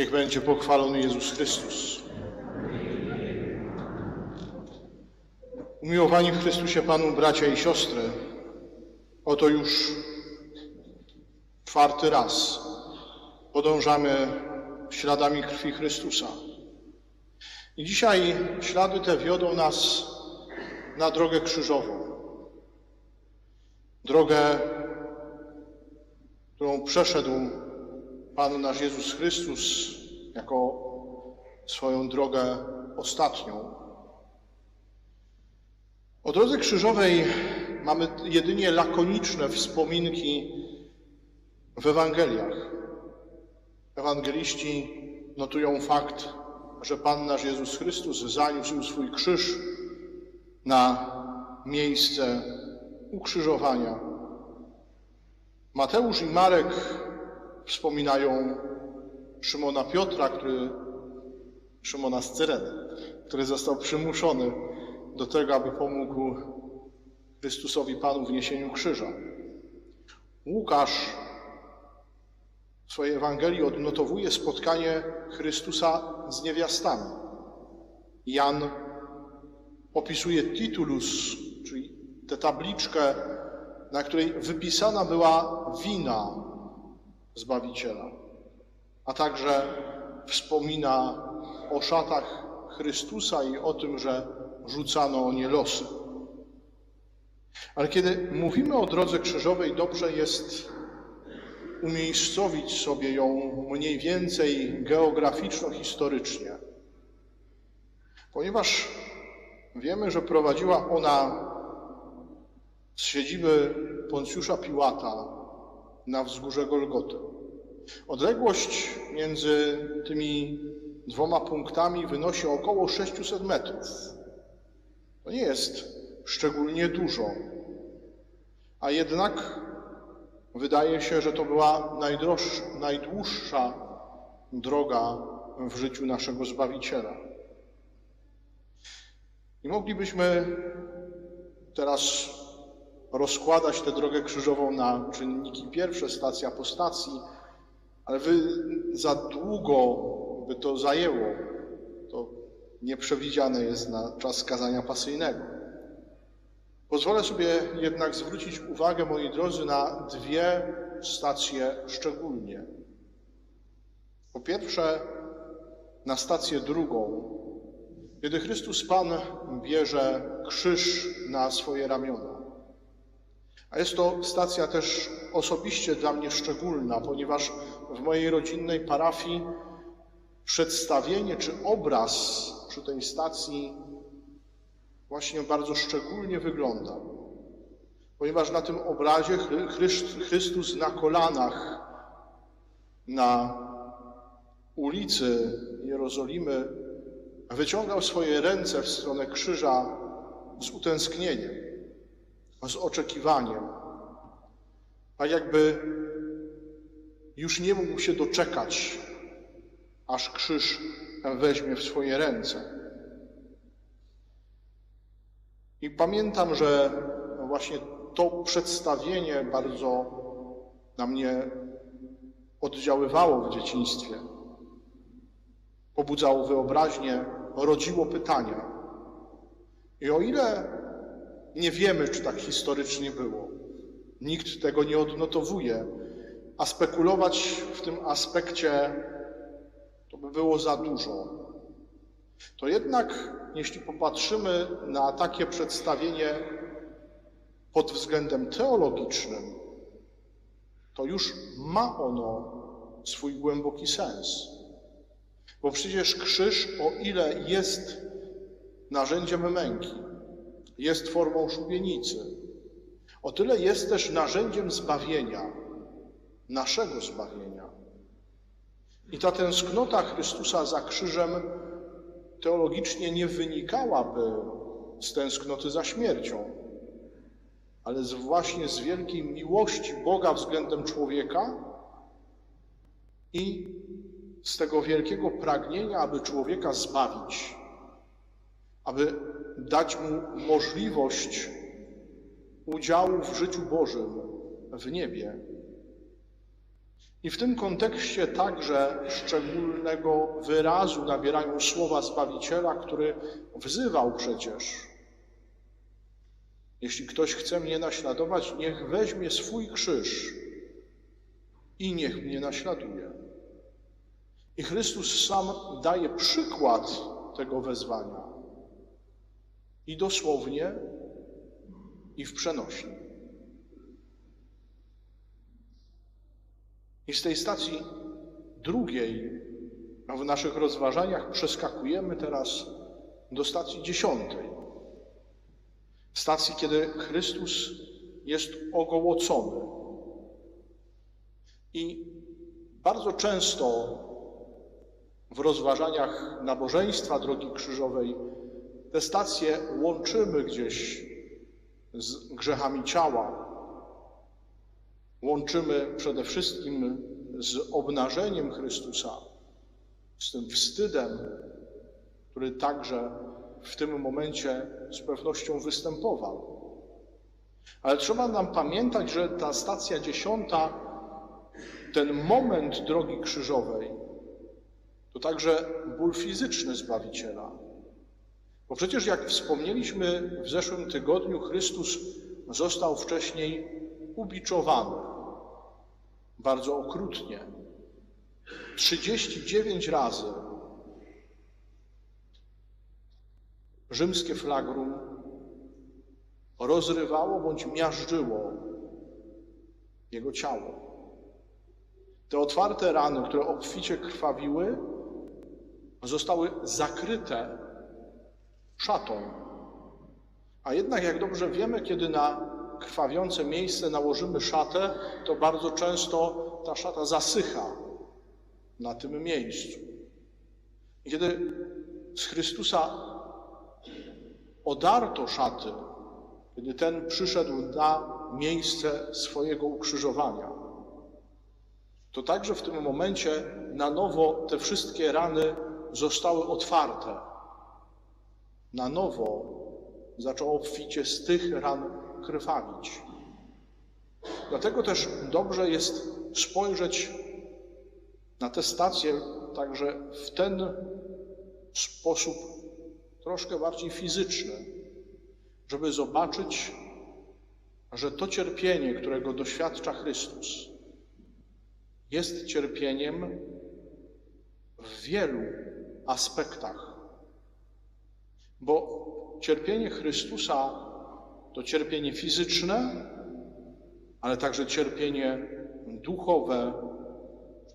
Niech będzie pochwalony Jezus Chrystus. Umiłowani w Chrystusie Panu bracia i siostry, oto już czwarty raz podążamy śladami krwi Chrystusa. I dzisiaj ślady te wiodą nas na drogę krzyżową. Drogę, którą przeszedł Pan nasz Jezus Chrystus jako swoją drogę ostatnią. O drodze krzyżowej mamy jedynie lakoniczne wspominki w Ewangeliach. Ewangeliści notują fakt, że Pan nasz Jezus Chrystus zaniósł swój krzyż na miejsce ukrzyżowania. Mateusz i Marek wspominają Szymona Piotra, który, Szymona z Cyreny, który został przymuszony do tego, aby pomógł Chrystusowi Panu w niesieniu krzyża. Łukasz w swojej Ewangelii odnotowuje spotkanie Chrystusa z niewiastami. Jan opisuje titulus, czyli tę tabliczkę, na której wypisana była wina Zbawiciela, a także wspomina o szatach Chrystusa i o tym, że rzucano o nie losy. Ale kiedy mówimy o drodze krzyżowej, dobrze jest umiejscowić sobie ją mniej więcej geograficzno-historycznie, ponieważ wiemy, że prowadziła ona z siedziby Poncjusza Piłata na wzgórze Golgoty. Odległość między tymi dwoma punktami wynosi około 600 metrów. To nie jest szczególnie dużo, a jednak wydaje się, że to była najdłuższa droga w życiu naszego Zbawiciela. I moglibyśmy teraz rozkładać tę drogę krzyżową na czynniki pierwsze, stacja po stacji, ale wy za długo by to zajęło. To nieprzewidziane jest na czas skazania pasyjnego. Pozwolę sobie jednak zwrócić uwagę, moi drodzy, na dwie stacje szczególnie. Po pierwsze, na stację drugą, kiedy Chrystus Pan bierze krzyż na swoje ramiona. A jest to stacja też osobiście dla mnie szczególna, ponieważ w mojej rodzinnej parafii przedstawienie czy obraz przy tej stacji właśnie bardzo szczególnie wygląda. Ponieważ na tym obrazie Chrystus na kolanach na ulicy Jerozolimy wyciągał swoje ręce w stronę krzyża z utęsknieniem, z oczekiwaniem, a jakby już nie mógł się doczekać, aż krzyż weźmie w swoje ręce. I pamiętam, że właśnie to przedstawienie bardzo na mnie oddziaływało w dzieciństwie. Pobudzało wyobraźnię, rodziło pytania. I o ile nie wiemy, czy tak historycznie było, nikt tego nie odnotowuje, a spekulować w tym aspekcie to by było za dużo. To jednak, jeśli popatrzymy na takie przedstawienie pod względem teologicznym, to już ma ono swój głęboki sens. Bo przecież krzyż, o ile jest narzędziem męki, jest formą szubienicy, o tyle jest też narzędziem zbawienia, naszego zbawienia. I ta tęsknota Chrystusa za krzyżem teologicznie nie wynikałaby z tęsknoty za śmiercią, ale z właśnie z wielkiej miłości Boga względem człowieka i z tego wielkiego pragnienia, aby człowieka zbawić, aby dać mu możliwość udziału w życiu Bożym w niebie. I w tym kontekście także szczególnego wyrazu nabierają słowa Zbawiciela, który wzywał przecież. Jeśli ktoś chce mnie naśladować, niech weźmie swój krzyż i niech mnie naśladuje. I Chrystus sam daje przykład tego wezwania. I dosłownie, i w przenośni. I z tej stacji drugiej w naszych rozważaniach przeskakujemy teraz do stacji dziesiątej. Stacji, kiedy Chrystus jest ogołocony. I bardzo często w rozważaniach nabożeństwa drogi krzyżowej te stacje łączymy gdzieś z grzechami ciała, łączymy przede wszystkim z obnażeniem Chrystusa, z tym wstydem, który także w tym momencie z pewnością występował. Ale trzeba nam pamiętać, że ta stacja dziesiąta, ten moment drogi krzyżowej, to także ból fizyczny Zbawiciela. Bo przecież, jak wspomnieliśmy w zeszłym tygodniu, Chrystus został wcześniej ubiczowany bardzo okrutnie. 39 razy rzymskie flagrum rozrywało bądź miażdżyło jego ciało. Te otwarte rany, które obficie krwawiły, zostały zakryte szatą. A jednak, jak dobrze wiemy, kiedy na krwawiące miejsce nałożymy szatę, to bardzo często ta szata zasycha na tym miejscu. I kiedy z Chrystusa odarto szaty, kiedy ten przyszedł na miejsce swojego ukrzyżowania, to także w tym momencie na nowo te wszystkie rany zostały otwarte. Na nowo zaczął obficie z tych ran krwawić. Dlatego też dobrze jest spojrzeć na tę stację także w ten sposób troszkę bardziej fizyczny, żeby zobaczyć, że to cierpienie, którego doświadcza Chrystus, jest cierpieniem w wielu aspektach. Bo cierpienie Chrystusa to cierpienie fizyczne, ale także cierpienie duchowe,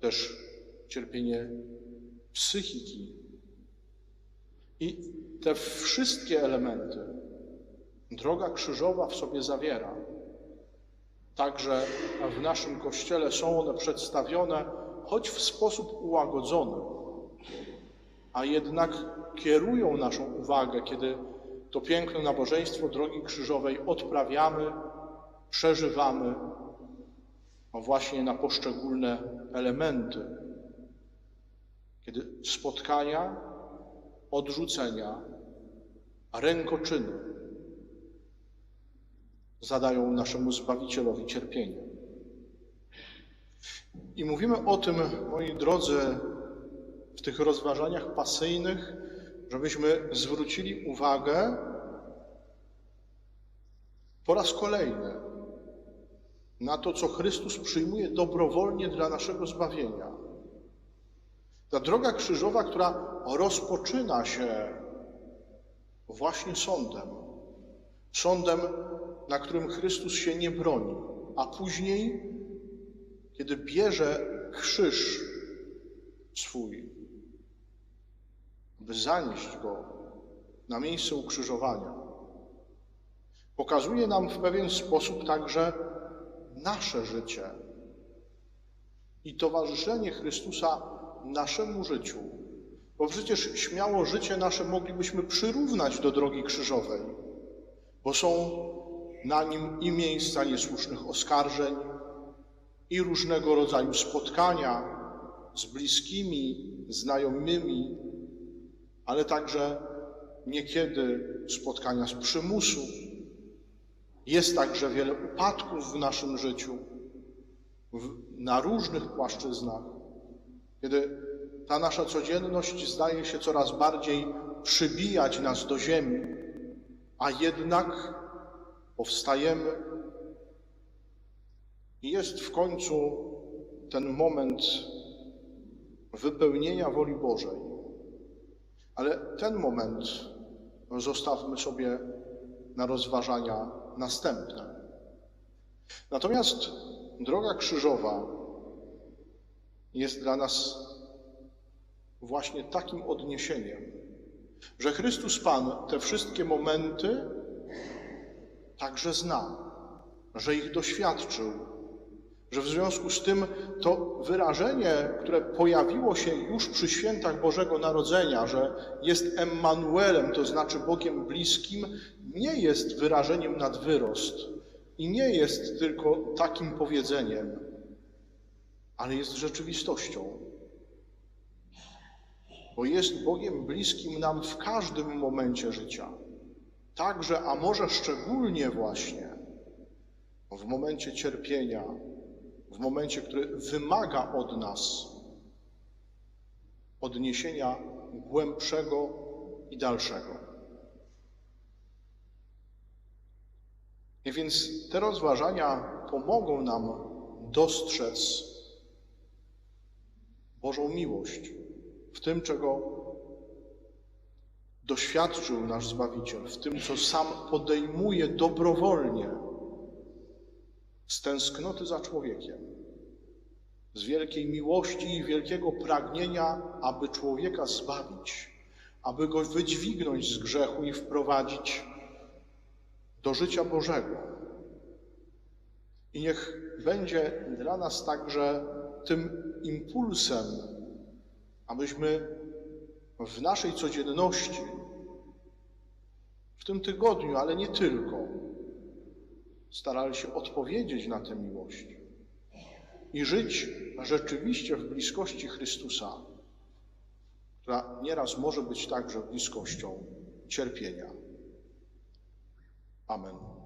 też cierpienie psychiki. I te wszystkie elementy droga krzyżowa w sobie zawiera. Także w naszym kościele są one przedstawione, choć w sposób ułagodzony, a jednak kierują naszą uwagę, kiedy to piękne nabożeństwo drogi krzyżowej odprawiamy, przeżywamy, a właśnie na poszczególne elementy, kiedy spotkania, odrzucenia, rękoczyny zadają naszemu Zbawicielowi cierpienie. I mówimy o tym, moi drodzy, w tych rozważaniach pasyjnych, żebyśmy zwrócili uwagę po raz kolejny na to, co Chrystus przyjmuje dobrowolnie dla naszego zbawienia. Ta droga krzyżowa, która rozpoczyna się właśnie sądem. Sądem, na którym Chrystus się nie broni, a później, kiedy bierze krzyż swój, by zanieść go na miejsce ukrzyżowania. Pokazuje nam w pewien sposób także nasze życie i towarzyszenie Chrystusa naszemu życiu. Bo przecież śmiało życie nasze moglibyśmy przyrównać do drogi krzyżowej, bo są na nim i miejsca niesłusznych oskarżeń, i różnego rodzaju spotkania z bliskimi, znajomymi, ale także niekiedy spotkania z przymusu. Jest także wiele upadków w naszym życiu. w, na różnych płaszczyznach, kiedy ta nasza codzienność zdaje się coraz bardziej przybijać nas do ziemi, a jednak powstajemy i jest w końcu ten moment wypełnienia woli Bożej. Ale ten moment zostawmy sobie na rozważania następne. Natomiast droga krzyżowa jest dla nas właśnie takim odniesieniem, że Chrystus Pan te wszystkie momenty także zna, że ich doświadczył, że w związku z tym to wyrażenie, które pojawiło się już przy świętach Bożego Narodzenia, że jest Emmanuelem, to znaczy Bogiem bliskim, nie jest wyrażeniem nad wyrost i nie jest tylko takim powiedzeniem, ale jest rzeczywistością. Bo jest Bogiem bliskim nam w każdym momencie życia. Także, a może szczególnie właśnie w momencie cierpienia, w momencie, który wymaga od nas odniesienia głębszego i dalszego. I więc te rozważania pomogą nam dostrzec Bożą miłość w tym, czego doświadczył nasz Zbawiciel, w tym, co sam podejmuje dobrowolnie z tęsknoty za człowiekiem, z wielkiej miłości i wielkiego pragnienia, aby człowieka zbawić, aby go wydźwignąć z grzechu i wprowadzić do życia Bożego. I niech będzie dla nas także tym impulsem, abyśmy w naszej codzienności, w tym tygodniu, ale nie tylko, starali się odpowiedzieć na tę miłość i żyć rzeczywiście w bliskości Chrystusa, która nieraz może być także bliskością cierpienia. Amen.